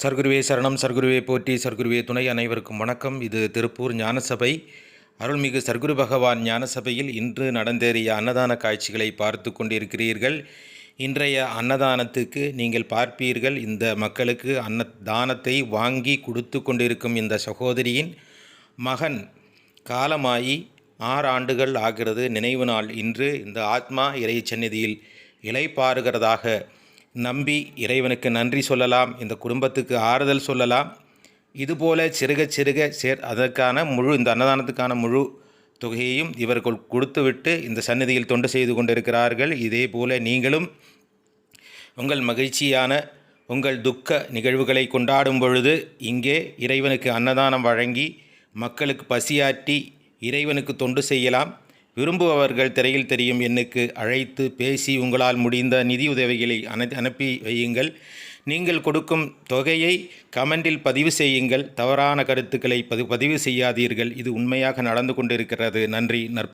சர்க்குருவே சரணம் சர்க்குருவே போற்றி சர்க்குருவே துணை அனைவருக்கும் வணக்கம். இது திருப்பூர் ஞானசபை. அருள்மிகு சர்க்குரு பகவான் ஞானசபையில் இன்று நடந்தேறிய அன்னதான காட்சிகளை பார்த்து கொண்டிருக்கிறீர்கள். இன்றைய அன்னதானத்துக்கு நீங்கள் பார்ப்பீர்கள். இந்த மக்களுக்கு அன்ன தானத்தை வாங்கி கொடுத்து கொண்டிருக்கும் இந்த சகோதரியின் மகன் காலமாயி ஆறு ஆண்டுகள் ஆகிறது. நினைவு நாள் இன்று இந்த ஆத்மா இறை சந்நிதியில் இலைப்பாறுகிறதாக நம்பி இறைவனுக்கு நன்றி சொல்லலாம் இந்த குடும்பத்துக்கு ஆறுதல் சொல்லலாம். இதுபோல சிறுக சிறுக சேர் அதற்கான முழு இந்த அன்னதானத்துக்கான முழு தொகையையும் இவர்கள் கொடுத்துவிட்டு இந்த சன்னதியில் தொண்டு செய்து கொண்டிருக்கிறார்கள். இதே போல நீங்களும் உங்கள் மகிழ்ச்சியான உங்கள் துக்க நிகழ்வுகளை கொண்டாடும் பொழுது இங்கே இறைவனுக்கு அன்னதானம் வழங்கி மக்களுக்கு பசியாற்றி இறைவனுக்கு தொண்டு செய்யலாம். விரும்புபவர்கள் திரையில் தெரியும் எண்ணுக்கு அழைத்து பேசி உங்களால் முடிந்த நிதியுதவிகளை அனை அனுப்பி வையுங்கள். நீங்கள் கொடுக்கும் தொகையை கமெண்டில் பதிவு செய்யுங்கள். தவறான கருத்துக்களை பதி பதிவு செய்யாதீர்கள். இது உண்மையாக நடந்து கொண்டிருக்கிறது. நன்றி. நற்ப